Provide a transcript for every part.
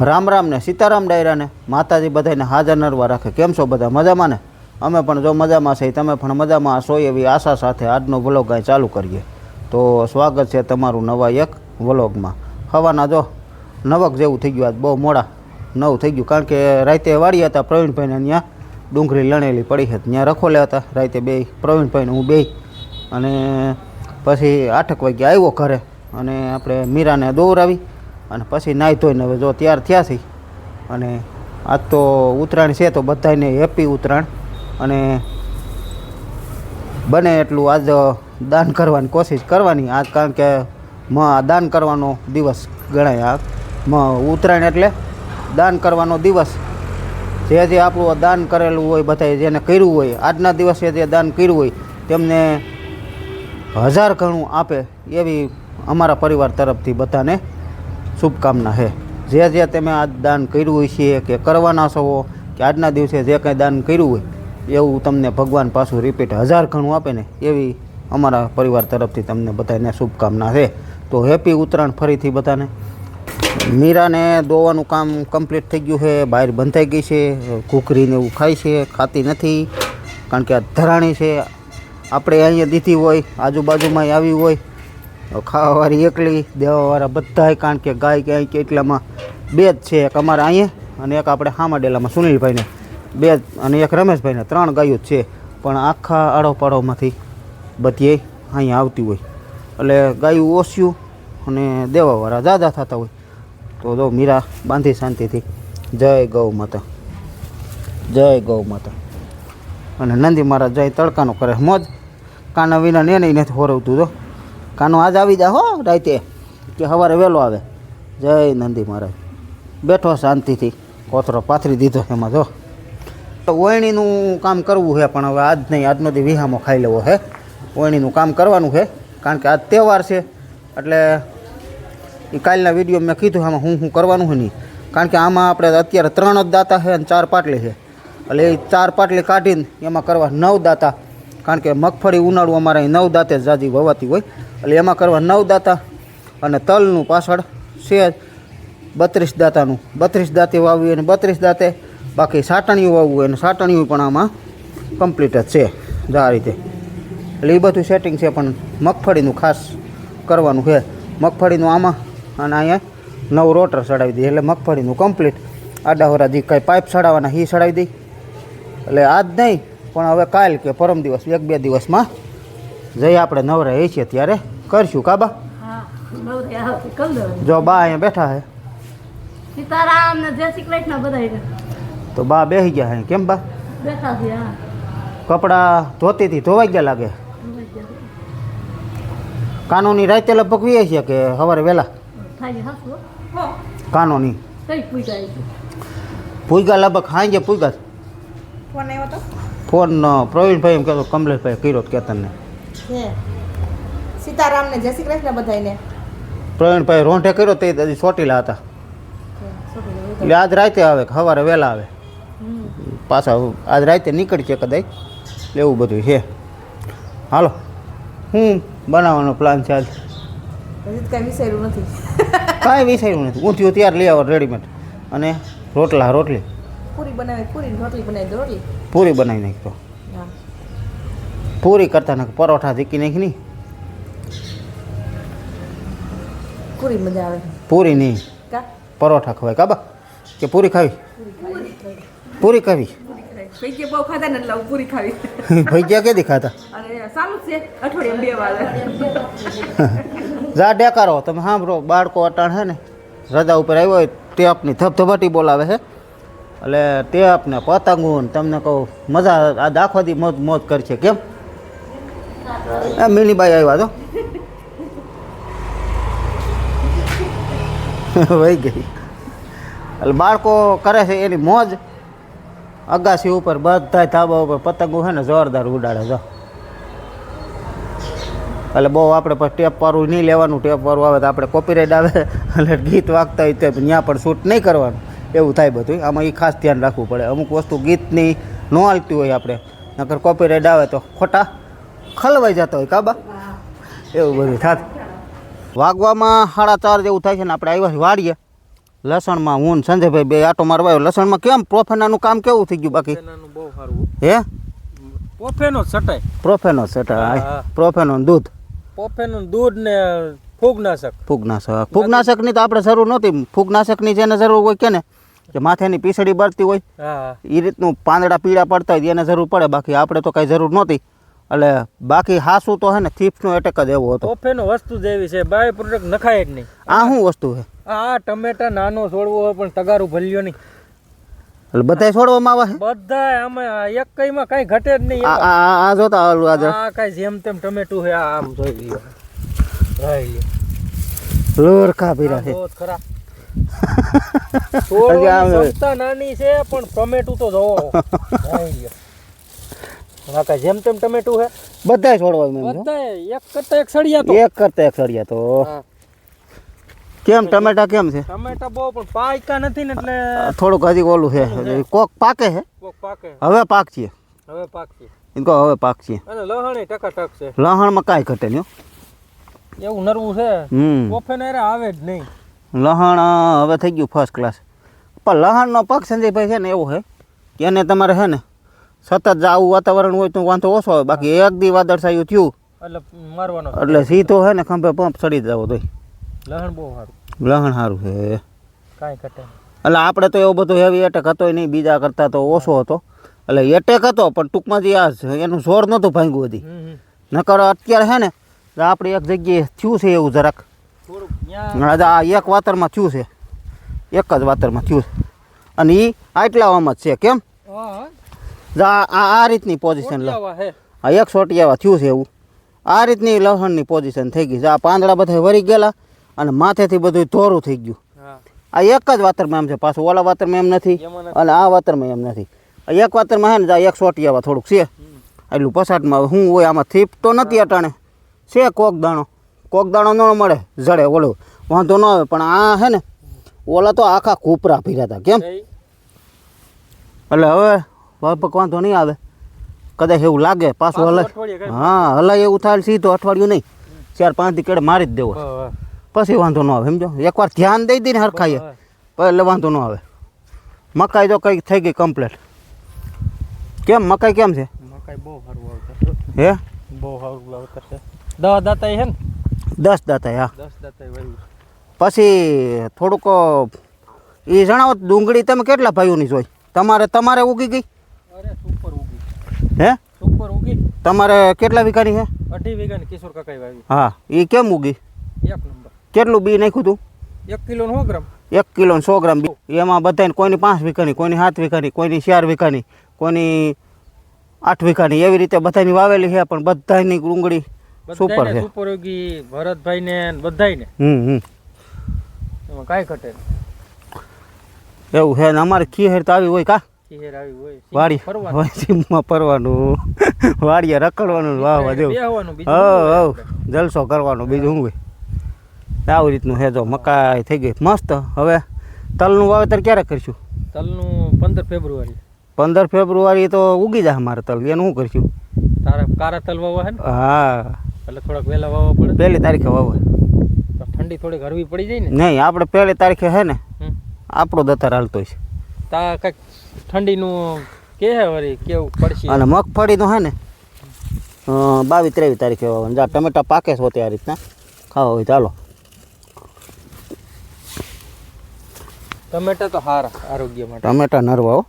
રામ રામ ને સીતારામ ડાયરાને માતાજી બધાને હાજર નરવા રાખે. કેમ છો બધા? મજામાં ને? અમે પણ જો મજામાં છે તમે પણ મજામાં છો એવી આશા સાથે આજનો વ્લોગ અહીં ચાલુ કરીએ. તો સ્વાગત છે તમારું નવા એક વ્લોગમાં. હવાના જો નવક જેવું થઈ ગયું, આજ બહુ મોડા નવ થઈ ગયું. કારણ કે રાતે વાળી હતા પ્રવીણભાઈને ત્યાં ડુંગળી લણેલી પડી હતી. ત્યાં રખોલે હતા, રાતે બે પ્રવીણભાઈને, હું બે. અને પછી આઠક વાગ્યા આવ્યો ઘરે, અને આપણે મીરાને દોરાવી અને પછી નાહી ધોઈને હવે જો તૈયાર થયા છે. અને આજ તો ઉત્તરાયણ છે તો બધાને હેપી ઉત્તરાયણ. અને બને એટલું આજ દાન કરવાની કોશિશ કરવાની. આજ કારણ કે મ દાન કરવાનો દિવસ ગણાય આ. ઉત્તરાયણ એટલે દાન કરવાનો દિવસ. જે જે આપણું દાન કરેલું હોય, બધાએ જેને કર્યું હોય, આજના દિવસે જે દાન કર્યું હોય, તેમને હજાર ઘણું આપે એવી અમારા પરિવાર તરફથી બધાને શુભકામના છે જે જે તમે આ દાન કર્યું હોય છે, કે કરવાના છો, કે આજના દિવસે જે કંઈ દાન કર્યું હોય, એવું તમને ભગવાન પાછું રિપીટ હજાર ઘણું આપે ને, એવી અમારા પરિવાર તરફથી તમને બધાને શુભકામના છે તો હેપી ઉત્તરાયણ ફરીથી બધાને. મીરાને દોવાનું કામ કમ્પ્લીટ થઈ ગયું છે બહાર બંધાઈ ગઈ છે ઘૂકરીને એવું ખાય છે, ખાતી નથી, કારણ કે આ ધરાણી છે. આપણે અહીંયા દીધી હોય આજુબાજુમાં આવી હોય ખાવાવાળી એકલી, દેવાવાળા બધાય કારણ કે ગાય કે અહીં કેટલામાં બે જ છે એક અમારે અહીંયા અને એક આપણે હામાડેલામાં સુનિલભાઈને. બે જ અને એક રમેશભાઈને. ત્રણ ગાયો જ છે. પણ આખા આડોપાડોમાંથી બધી અહીંયા આવતી હોય. એટલે ગાયું ઓસ્યું અને દેવાવાળા જાદા થતા હોય. તો જો મીરા બાંધી શાંતિથી. જય ગૌ માતા. જય ગૌ માતા. અને નંદી મહારાજ જય તડકાનો કરે. મોજ. કાના વિના ને નહીં નથી હોરવતું તો કાનો આજ આવી જા હો રાતે, કે સવારે વહેલો આવે. જય નંદી મહારાજ. બેઠો શાંતિથી, કોથરો પાથરી દીધો એમાં, જો. ઓયણીનું કામ કરવું છે પણ હવે આજ નહીં, આજનો દી વિહામો ખાઈ લેવો છે ઓયણીનું કામ કરવાનું છે કારણ કે આજ તહેવાર છે. એટલે એ કાલના વીડિયો મેં કીધું આમાં હું શું કરવાનું છે નહીં. કારણ કે આમાં આપણે અત્યારે ત્રણ જ દાતા છે અને ચાર પાટલી છે એટલે એ ચાર પાટલી કાઢીને એમાં કરવા નવ દાતા. કારણ કે મગફળી ઉનાળું અમારે અહીં નવ દાંતે જાજી વવાતી હોય. એટલે એમાં કરવા નવ દાંતા અને તલનું પાછળ છે બત્રીસ દાંતાનું. બત્રીસ દાંતે વાવવી અને બત્રીસ દાંતે બાકી સાટણીયું વાવવું અને સાટણીયું પણ આમાં કમ્પ્લીટ જ છે. જો આ રીતે. એટલે એ બધું સેટિંગ છે પણ મગફળીનું ખાસ કરવાનું છે. મગફળીનું આમાં અને અહીંયા નવ રોટર ચડાવી દઈએ. એટલે મગફળીનું કમ્પ્લીટ આડા હોરા જે કાંઈ પાઇપ ચડાવવાના એ ચડાવી દઈ. એટલે આ જ નહીં પણ હવે કાલ કે પરમ દિવસ એક બે દિવસમાં જઈ આપણે નવરા એ છીએ ત્યારે. કરશું કાબા હતી જો બા અહીંયા બેઠા હે. સીતારામ ને જય શ્રી કૃષ્ણ બધાયને તો બા બેસી ગયા હે. કેમ બા? બેઠા છે કપડાં ધોતી ધોતીથી ધોવાઈ ગયા લાગે? કાનૂની રાતે લગભગ વીએ છે કે સવારે વહેલા? કાનૂની. પૂગા લગભગ સાંજે પૂગા ફોન આવ્યો તો? ફોન પ્રવીણભાઈ એમ કહેતો કમલેશભાઈ કર્યો કેતનને. સીતારામને સીતારામ જય શ્રી કૃષ્ણ બધાને પ્રવીણભાઈ રોંઢે કર્યો તે દાદી ચોટીલા હતા. એટલે આજ રાતે આવે કે સવારે વહેલા આવે. પાછા આજ રાતે નીકળશે કદાચ. એટલે એવું બધું છે. હાલો હું બનાવવાનો પ્લાન છે આજ કાંઈ વિચાર્યું નથી. કાંઈ વિચાર્યું નથી. ઊંધિયું ત્યારે લઈ આવો રેડીમેડ અને રોટલા રોટલી. બનાવે પૂરી રોટલી બનાવી રોટલી. પૂરી બનાવી નાખતો પૂરી કરતા નાખ પરોઠા ધીકી નાખી નહીં પૂરી મજા આવે. પૂરી નહીં. પરોઠા ખવાય કાબા? કે પૂરી ખાવી? પૂરી ખાવી. પૈકી બહુ ખાધા ને એટલે પૂરી ખાવી. ભાઈ કે દેખાતા અને સારું છે. અઠવાડિયે બે વાર. જા ડેકારો તમે સાંભળો બાળકો અટાણ છે ને રજા ઉપર આવ્યો હોય તે આપની ધબધબાટી બોલાવે છે. એટલે તે આપને પતંગો તમને કહું, મજા આ દાખવાથી મોજ મોજ કરશે. કેમ? મિનીબાઈ આવ્યા તો. વહી ગઈ. એટલે બાળકો કરે છે એની મોજ. અગાસી ઉપર બધા ધાબા ઉપર પતંગો છે ને જોરદાર ઉડાડે જો એટલે બહુ આપણે પછી ટેપ વાળું નહીં લેવાનું. ટેપ વાળું આવે તો આપણે કોપીરાઇટ આવે. એટલે ગીત વાગતા હોય તો ત્યાં પણ શૂટ નહીં કરવાનું. એવું થાય બધું. આમાં એ ખાસ ધ્યાન રાખવું પડે. અમુક વસ્તુ ગીતની ન હાલતી હોય આપણે. નકર કોપીરાઇટ આવે તો ખોટા ખલવાઈ જતા હોય. કાબા? એવું બધું થાત. વાગવામાં સાડા ચાર જેવું થાય છે ને આપણે આવ્યા વાડીએ. લસણમાં હું સંજયભાઈ બે આટો મારવા આવ્યો. લસણમાં કેમ પ્રોફેનાનું કામ કેવું થઈ ગયું બાકી? બહુ સારું હે. પોફેનો સટાય. પ્રોફેનો સટાય. પ્રોફેનો દૂધ. પ્રોફેનો દૂધ ને ફૂગનાશક. ફૂગનાશક. ફૂગનાશકની તો આપણે જરૂર નહોતી. ફૂગનાશકની જેને જરૂર હોય કે ને કે માથેની પીસડી બળતી હોય એ રીતનું પાંદડા પીળા પડતા હોય એને જરૂર પડે. બાકી આપણે તો કઈ જરૂર નહોતી. એટલે બાકી હાસું તો હે ને થીપ્સનો એટેક જ એવો હતો. પોફેનો વસ્તુ જ એવી છે. બાય પ્રોડક્ટ નખાય જ નહીં. આ શું વસ્તુ છે? આ ટમેટા નાનો છોડવો હોય પણ તગારું ભલ્યો નહીં. એટલે બધાય છોડવામાં આવે બધા આમાં એક કઈમાં કઈ ઘટે જ નહીં. આ આ જોતા ઓલું આ કઈ જેમ તેમ ટમેટું છે આ આમ જોઈ લ્યો. જોઈ લ્યો. લોરખા કાપી રાખે ખરા નાની છે પણ ટમેટું તો જોવો. જેમ તેમ ટમેટું છે. બધાય બધા એક કરતા એક સળિયા તો. એક કરતા એક સળિયા તો. કેમ ટમેટા કેમ છે? ટમેટા બહુ પણ પાકા નથી ને એટલે થોડુંક હજી ઓલું છે. કોક પાકે છે? કોક પાકે. હવે પાક છે. હવે પાકશે એમ કહો હવે પાક છે. અને લહણે ટકા ટક છે. લહણમાં કાંઈ ઘટે નહીં એવું નરવું છે. કોફે ને આવે જ નહીં. લહણ હવે થઈ ગયું ફર્સ્ટ ક્લાસ પણ લહણનો પગ સંજયભાઈ છે ને એવું છે કે એને તમારે છે ને સતત જ આવું વાતાવરણ હોય તો વાંધો ઓછો હોય બાકી એક દી વાદળછાયું થયું. એટલે મારવાનો એટલે સીધો છે ને ખંભે પંપ ચડી જવો તો લહણ બહુ સારું. લહણ સારું છે. કાંઈ ઘટે એટલે આપણે તો એવો બધો હેવી એટેક હતો નહીં બીજા કરતાં તો ઓછો હતો. એટલે એટેક હતો પણ ટૂંકમાં જે આ એનું જોર નહોતું ભાંગ્યું હતી. નકર અત્યારે છે ને આપણે એક જગ્યાએ થયું છે એવું જરાક. આ એક વાતરમાં થયું છે. એક જ વાતરમાં થયું છે. અને એ આટલાવામાં જ છે કેમ? આ આ રીતની પોઝિશન હે. આ એક સોટિયાવા થયું છે એવું. આ રીતની લહણની પોઝિશન થઈ ગઈ છે. આ પાંદડા બધા વરી ગયેલા અને માથેથી બધું ધોરું થઈ ગયું. આ એક જ વાતરમાં એમ છે. પાછું ઓલા વાતરમાં એમ નથી અને આ વાતરમાં એમ નથી. એક વાતરમાં છે ને આ એક સોટિયાવા થોડુંક છે. એટલું પસાટમાં હું હોય આમાં થીપ તો નથી અટાણે. છે કોક દાણો. કોક દાણો ન મળે જડે ઓલું. વાંધો ન આવે પણ આ હે ને ઓલા તો આખા કોપરા પીર્યા હતા કેમ? એટલે હવે વાપક વાંધો નહીં આવે. કદાચ એવું લાગે પાછું હલાય. હા હલાય એવું થાય સીધો અઠવાડિયું નહીં. ચાર પાંચ દી કેડે મારી જ દેવો. પછી વાંધો ન આવે સમજો? એકવાર ધ્યાન દઈ દઈને હરખાઈએ. એટલે વાંધો ન આવે. મકાઈ તો કંઈક થઈ ગઈ કમ્પ્લેટ કેમ મકાઈ કેમ છે? મકાઈ બહુ સારું આવતા. હે? બહુ સારું આવતા છે. દવા દાતા હે ને? દસ દાતા હા દસ દાતા પછી થોડુંક એ જણાવો ડુંગળી તમે કેટલા ભાઈઓની જોઈ? તમારે તમારે ઉગી ગઈ? અરે સુપર ઉગી. હે? સુપર ઉગી. તમારે કેટલા વીઘાની છે? અઢી વીઘાની કિશોર કાકાઈ વાવી. હા એ કેમ ઉગી? એક નંબર. કેટલું બી નાખ્યું તું? એક કિલો સો ગ્રામ. એક કિલો સો ગ્રામ બી. એમાં બધાને કોઈની પાંચ વીઘાની કોઈની સાત વીઘાની કોઈની ચાર વીઘાની કોઈની આઠ વીઘાની. એવી રીતે બધાની વાવેલી છે પણ બધાની ડુંગળી સુપર છે. સુપરયોગી ભરતભાઈ ને બધાયને. હમ હમ. એમાં કાંઈ ઘટે એવું છે ને અમારે ખીહેર તો આવી હોય કા? ખીહેર આવી હોય. વાડી ફરવાનું. જીમમાં ફરવાનું. વાડીએ રખડવાનું ને જેવું બેહવાનું હવ જલસો કરવાનો બીજું શું હોય? આવી રીતનું હે જો મકાઈ થઈ ગઈ. મસ્ત. હવે તલનું વાવેતર ક્યારે કરીશું? તલનું પંદર ફેબ્રુઆરી. પંદર ફેબ્રુઆરી તો ઉગી જાય અમારે તલ. એનું શું કરશું? તારા કારા તલ વાવવા હે ને? હા. એટલે થોડાક વહેલા વાવવા પડે. પહેલી તારીખે વાવે તો ઠંડી થોડીક હરવી પડી જાય ને? નહીં આપણે પહેલી તારીખે છે ને. આપણો દત્તર હાલતો છે. તા કંઈક ઠંડીનું કે હે વળી કેવું પડશે? અને મગફળીનું હે ને બાવીસ ત્રેવીસ તારીખે વાવવાનું. જા ટમેટા પાકે છે આ રીતના. ખાવા હોય ચાલો ટમેટા તો હારા આરોગ્ય માટે. ટમેટા નરવાઓ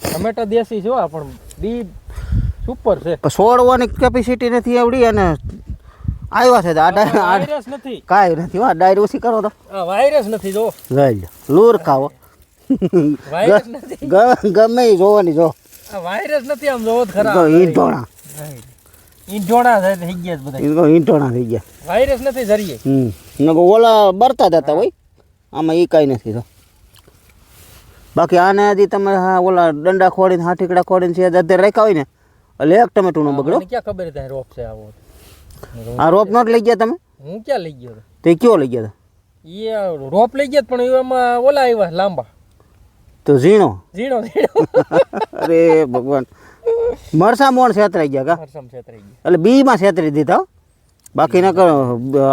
ટમેટા દેશી છો હો, પણ બી સુપર છે. છોડવાની કેપેસિટી નથી આવડી અને આવ્યા છે તો આ વાયરસ નથી. કાંઈ નથી હા ડાયર ઓછી કરો તો? વાયરસ નથી જો. લો લૂર ખાવો વાયરસ નથી. ગમે એ જોવાની જો. વાયરસ નથી આમ જોવો ખરા. ઈંટોણા ઈંટોણા થઈ ગયા બધા. ઈંટોણા થઈ ગયા. વાયરસ નથી જરીએ હમ. ઓલા બરતા જતા હોય આમાં એ કાંઈ નથી તો બાકી આને હજી તમે ઓલા દંડા ખોડીને હાથીકડા ખોડીને છે અત્યારે રાખ્યા હોય ને એટલે એક ટમેટું નો બગડો. ક્યાં ખબર હતી રોપ છે આવો. આ રોપ નોટ લઈ ગયા તમે? હું ક્યાં લઈ ગયો? તે કયો લઈ ગયા હતા એ રોપ લઈ ગયા પણ એમાં ઓલા આવ્યા લાંબા. તો ઝીણો. ઝીણો ઝીણો. અરે ભગવાન. મરસા મોણ છેતરાઈ ગયા કા? હરસમ છેતરાઈ ગયા. એટલે બીમાં છેતરી દીધા. બાકી ના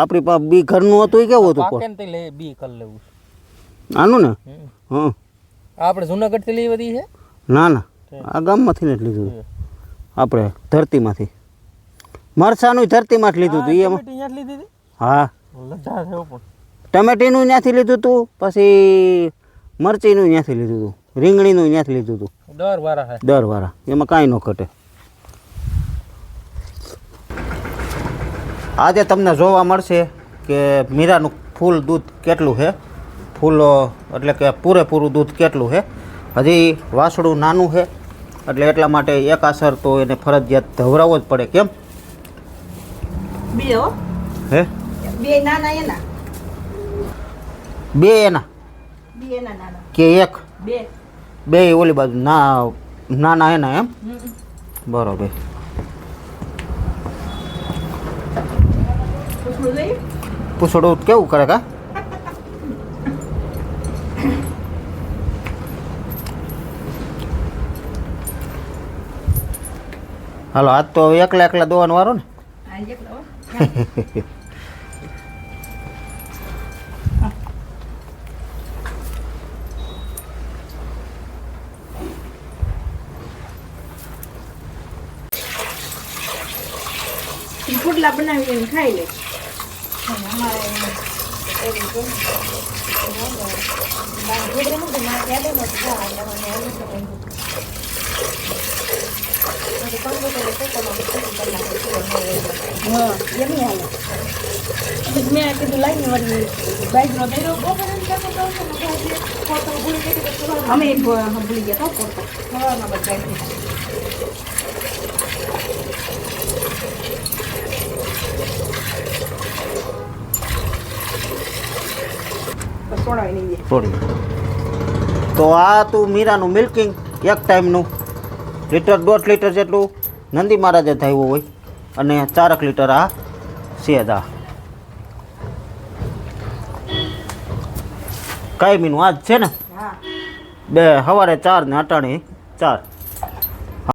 આપણી પાસે બી ઘરનું હતું એ કેવું હતું? પાકેન તે લે બી કર લેવું આનું ને. હં આપણે જુનાગઢથી લઈ વધી છે? ના ના. આ ગામમાંથી ને જ લીધું. આપણે ધરતીમાંથી. મરસાનું ધરતીમાં જ લીધું હતું એમાં. લીધી હતી. હા. ટમેટીનું ત્યાંથી લીધું હતું પછી મરચીનું ત્યાંથી લીધું હતું રીંગણીનું ત્યાંથી લીધું હતું દર વારા દર વારા. એમાં કાંઈ ન ઘટે. આજે તમને જોવા મળશે કે મીરાનું ફૂલ દૂધ કેટલું છે ફૂલ એટલે કે પૂરેપૂરું દૂધ કેટલું છે હજી વાસળું નાનું છે એટલે એટલા માટે એક આસર તો એને ફરજિયાત ધવરાવવો જ પડે કેમ? બે હો. હે? બે નાના એના. બે એના? બે એના નાના. કે એક? બે. બે ઓલી બાજુ ના નાના એના એમ? બરોબર. પૂછડું કેવું કરે કા? હાલો આજ તો એકલા એકલા દોવાનો વારો ને આ એકલો હો. ઈ પુડલા બનાવીને ખાઈ લે મેં કીધું લાઈને વળી બાઈકનો અમે એક ભૂલી ગયા તો નહીં દે તો આ તું મીરાનું મિલ્કિંગ એક ટાઈમનું લીટર દોઢ લીટર જેટલું નંદી મહારાજે થયું હોય અને ચારક લીટર આ સેજ આ કાંઈ મીનું આજ છે ને? બે સવારે ચાર ને અટાણે ચાર.